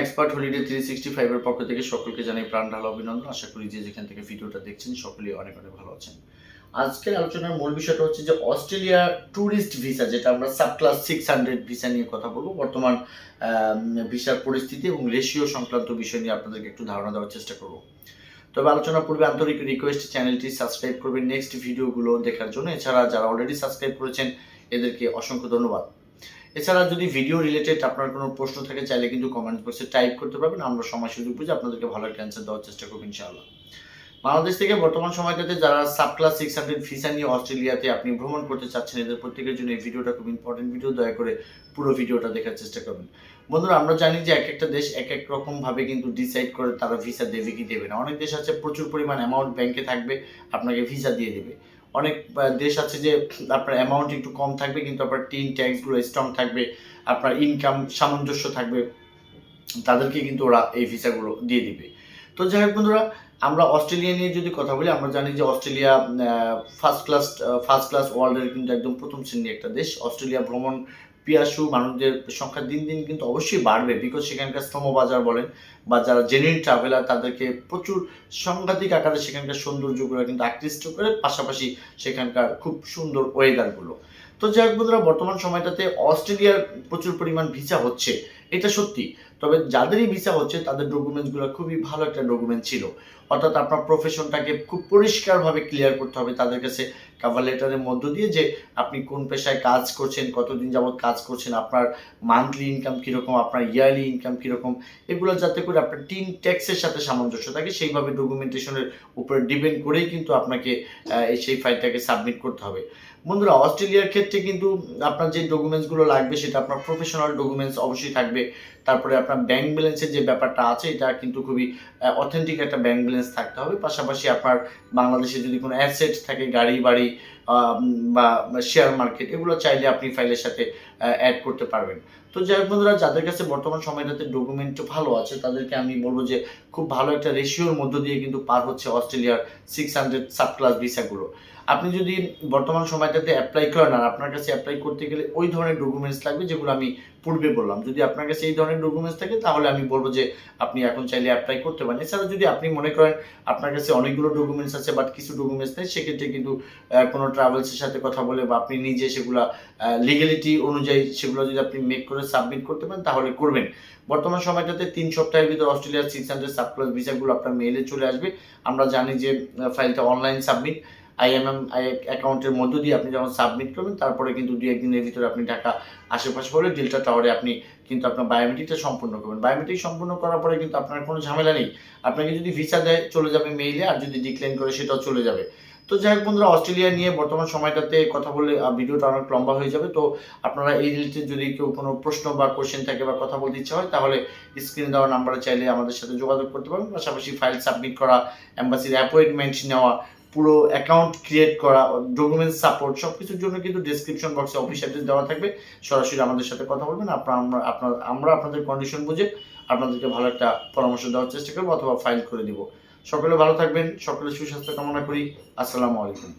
Expert holiday three sixty ফাইভের পক্ষ থেকে সকলকে জানাই প্রাণ ঢালা অভিনন্দন। আশা করি যে যেখান থেকে ভিডিওটা দেখছেন, সকলেই অনেক অনেক ভালো আছেন। আজকের আলোচনার মূল বিষয়টা হচ্ছে যে অস্ট্রেলিয়া ট্যুরিস্ট ভিসা যেটা আমরা sub class six hundred visa নিয়ে কথা বলব। বর্তমান ভিসার পরিস্থিতি এবং রেশিও সংক্রান্ত বিষয় নিয়ে আপনাদেরকে একটু ধারণা দেওয়ার চেষ্টা করব। তবে আলোচনা পূর্বে আন্তরিক রিকোয়েস্ট চ্যানেলটি সাবস্ক্রাইব করবেন। নেক্সট ভিডিওগুলো দেখার জন্য। এছাড়া যারা অলরেডি সাবস্ক্রাইব করেছেন, এদেরকে অসংখ্য ধন্যবাদ। এছাড়া যদি ভিডিও রিলেটেড আপনার কোনো প্রশ্ন থাকে, চাইলে কিন্তু কমেন্ট বক্সে টাইপ করতে পারবেন। আমরা সময় সুযোগ বুঝে আপনাদেরকে ভালো একটা অ্যান্সার দেওয়ার চেষ্টা করব, ইনশাআল্লাহ। বাংলাদেশ থেকে বর্তমান সময়টাতে যারা sub class six hundred visa নিয়ে অস্ট্রেলিয়াতে আপনি ভ্রমণ করতে চাচ্ছেন, এদের প্রত্যেকের জন্য এই ভিডিওটা খুব ইম্পর্টেন্ট ভিডিও দয়া করে পুরো ভিডিওটা দেখার চেষ্টা করবেন। বন্ধুরা, আমরা জানি যে এক একটা দেশ এক এক রকম ভাবে কিন্তু ডিসাইড করে তারা ভিসা দেবে কি দেবে না। অনেক দেশ আছে, প্রচুর পরিমাণ অ্যামাউন্ট ব্যাংকে থাকবে, আপনাকে ভিসা দিয়ে দেবে। অনেক দেশ আছে যে আপনার অ্যামাউন্ট একটু কম থাকবে, কিন্তু আপনার টিন ট্যাক্সগুলো স্ট্রং থাকবে, আপনার ইনকাম সামঞ্জস্য থাকবে, তাদেরকে কিন্তু ওরা এই ভিসাগুলো দিয়ে দিবে। তো যাই হোক বন্ধুরা, আমরা অস্ট্রেলিয়া নিয়ে যদি কথা বলি, আমরা জানি যে Australia first class first class ওয়ার্ল্ডের কিন্তু একদম প্রথম শ্রেণির একটা দেশ। অস্ট্রেলিয়া ভ্রমণ পিয়াসু মানুষদের সংখ্যা দিন দিন কিন্তু অবশ্যই বাড়বে বিকজ সেখানকার শ্রম বাজার বলেন বা যারা জেনুইন ট্রাভেলার তাদেরকে প্রচুর সাংঘাতিক আকারে সেখানকার সৌন্দর্যগুলো কিন্তু আকৃষ্ট করে পাশাপাশি সেখানকার খুব সুন্দর ওয়েদারগুলো তো যাই হোক বন্ধুরা, বর্তমান সময়টাতে অস্ট্রেলিয়ার প্রচুর পরিমাণ ভিসা হচ্ছে, এটা সত্যি। তবে যাদেরই ভিসা হচ্ছে, তাদের ডকুমেন্টসগুলো খুবই ভালো একটা ডকুমেন্ট ছিল। অর্থাৎ আপনার প্রফেশনটাকে খুব পরিষ্কারভাবে ক্লিয়ার করতে হবে তাদের কাছে। কাভার লেটারের মধ্য দিয়ে যে আপনি কোন পেশায় কাজ করছেন, কতদিন যাবত কাজ করছেন, আপনার মান্থলি ইনকাম কীরকম, আপনার ইয়ারলি ইনকাম কীরকম, এগুলো যাতে করে আপনার টিন ট্যাক্সের সাথে সামঞ্জস্য থাকে, সেইভাবে ডকুমেন্টেশনের উপরে ডিপেন্ড করেই কিন্তু আপনাকে সেই ফাইলটাকে সাবমিট করতে হবে। বন্ধুরা, অস্ট্রেলিয়ার ক্ষেত্রে কিন্তু আপনার যে ডকুমেন্টসগুলো লাগবে, সেটা আপনার প্রফেশনাল ডকুমেন্টস অবশ্যই থাকবে। তারপরে আপনার ব্যাংক ব্যালেন্সের যে ব্যাপারটা আছে, এটা কিন্তু খুবই অথেন্টিক একটা ব্যাংক ব্যালেন্স থাকতে হবে। পাশাপাশি আপনার বাংলাদেশে যদি কোনো অ্যাসেট থাকে, গাড়ি, বাড়ি বা শেয়ার মার্কেট এগুলো চাইলে আপনি ফাইলের সাথে অ্যাড করতে পারবেন। তো যাই বন্ধুরা, যাদের কাছে বর্তমান সময়টাতে ডকুমেন্ট ভালো আছে, তাদেরকে আমি বলব যে, খুব ভালো একটা রেশিওর মধ্য দিয়ে কিন্তু পার হচ্ছে অস্ট্রেলিয়ার সিক্স হান্ড্রেড সাব ক্লাস ভিসাগুলো আপনি যদি বর্তমান সময়টাতে অ্যাপ্লাই করেন, আর আপনার কাছে অ্যাপ্লাই করতে গেলে ওই ধরনের ডকুমেন্টস লাগবে যেগুলো আমি পূর্বে বললাম। যদি আপনার কাছে এই ধরনের ডকুমেন্টস থাকে, তাহলে আমি বলব যে আপনি এখন চাইলে অ্যাপ্লাই করতে পারেন। এছাড়া যদি আপনি মনে করেন আপনার কাছে অনেকগুলো ডকুমেন্টস আছে বাট কিছু ডকুমেন্টস নেই, সেক্ষেত্রে কিন্তু কোনো ট্রাভেলসের সাথে কথা বলে বা আপনি নিজে সেগুলো লিগ্যালিটি অনুযায়ী সেগুলো যদি আপনি মেক করে সাবমিট করতে পারেন, তাহলে করবেন। বর্তমান সময়টাতে তিন সপ্তাহের ভিতর অস্ট্রেলিয়ার সিক্স হান্ড্রেড সাব ক্লাস ভিসাগুলো আপনার মেইলে চলে আসবে। আমরা জানি যে ফাইলটা অনলাইন সাবমিট আইএমএম অ্যাকাউন্টের মধ্য দিয়ে আপনি যখন সাবমিট করবেন, তারপরে কিন্তু দু একদিনের ভিতরে আপনি টাকা আশেপাশে হলে ডেল্টা টাওয়ারে আপনি কিন্তু আপনার বায়োমেট্রিকটা সম্পূর্ণ করবেন। বায়োমেট্রিক সম্পূর্ণ করার পরে কিন্তু আপনার কোনো ঝামেলা নেই। আপনাকে যদি ভিসা দেয়, চলে যাবে মেইলে আর যদি ডিক্লাইন করে, সেটাও চলে যাবে। তো যাই হোক বন্ধুরা, অস্ট্রেলিয়া নিয়ে বর্তমান সময়টাতে কথা বললে ভিডিওটা অনেক লম্বা হয়ে যাবে। তো আপনারা এই রিলেটেড যদি কেউ কোনো প্রশ্ন বা কোশ্চেন থাকে বা কথা বলতে ইচ্ছা হয়, তাহলে স্ক্রিনে দেওয়া নাম্বারে চাইলে আমাদের সাথে যোগাযোগ করতে পারবেন। পাশাপাশি ফাইল সাবমিট করা অ্যাম্বাসির অ্যাপয়েন্টমেন্ট নেওয়া পুরো অ্যাকাউন্ট ক্রিয়েট করা ডকুমেন্ট সাপোর্ট সব কিছুর জন্য কিন্তু ডিসক্রিপশন বক্সে অফিস অ্যাড্রেস দেওয়া থাকবে। সরাসরি আমাদের সাথে কথা বলবেন, আপনার আমরা আপনার, আমরা আপনাদের কন্ডিশন বুঝে আপনাদেরকে ভালো একটা পরামর্শ দেওয়ার চেষ্টা করব অথবা ফাইল করে দিব। সকলে ভালো থাকবেন সকলে সুস্বাস্থ্য কামনা করি। আসসালামু আলাইকুম।